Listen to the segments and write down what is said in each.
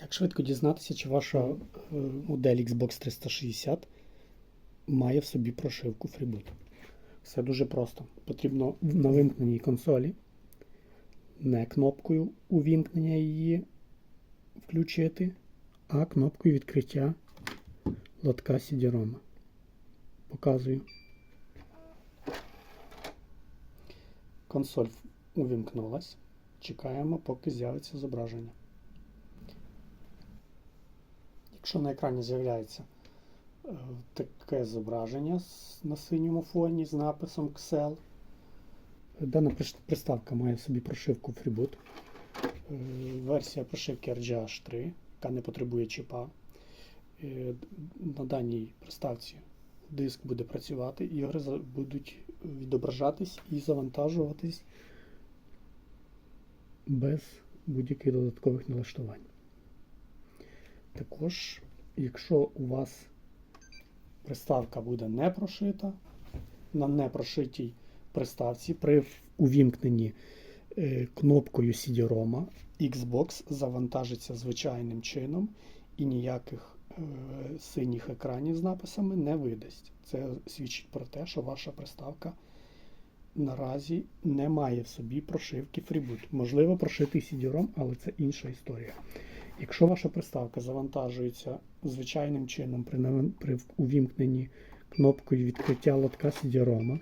Як швидко дізнатися, чи ваша е, модель Xbox 360 має в собі прошивку FreeBoot? Все дуже просто. Потрібно на вимкненій консолі не кнопкою увімкнення її включити, а кнопкою відкриття лотка CD-ROM. Показую. Консоль увімкнулась. Чекаємо, поки з'явиться зображення. Якщо на екрані з'являється е, таке зображення на синьому фоні з написом Excel, дана приставка має в собі прошивку FreeBoot. Е, Версія прошивки RGH3, яка не потребує чіпа. Е, На даній приставці диск буде працювати, ігри будуть відображатись і завантажуватись без будь-яких додаткових налаштувань. Також, якщо у вас приставка буде не прошита, на непрошитій приставці при увімкненні е, кнопкою CD-ROM, Xbox завантажиться звичайним чином і ніяких е, синіх екранів з написами не видасть. Це свідчить про те, що ваша приставка наразі не має в собі прошивки FreeBoot. Можливо, прошитий CD-ROM, але це інша історія. Якщо ваша приставка завантажується звичайним чином при, при увімкненні кнопкою відкриття лотка CD-ROM,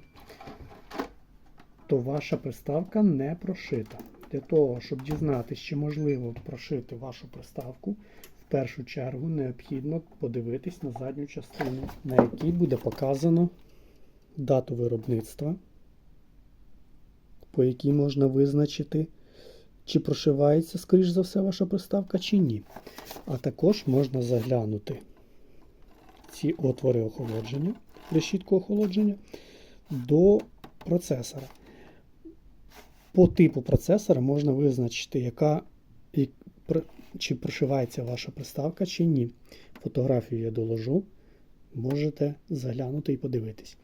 то ваша приставка не прошита. Для того, щоб дізнатися, чи можливо прошити вашу приставку, в першу чергу необхідно подивитись на задню частину, на якій буде показано дату виробництва, по якій можна визначити, чи прошивається, скоріш за все, ваша приставка, чи ні. А також можна заглянути ці отвори охолодження, решітку охолодження до процесора. По типу процесора можна визначити, яка, чи прошивається ваша приставка, чи ні. Фотографію я доложу, можете заглянути і подивитись.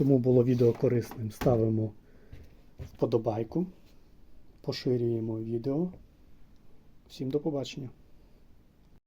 Кому було відео корисним, ставимо вподобайку, поширюємо відео. Всім до побачення!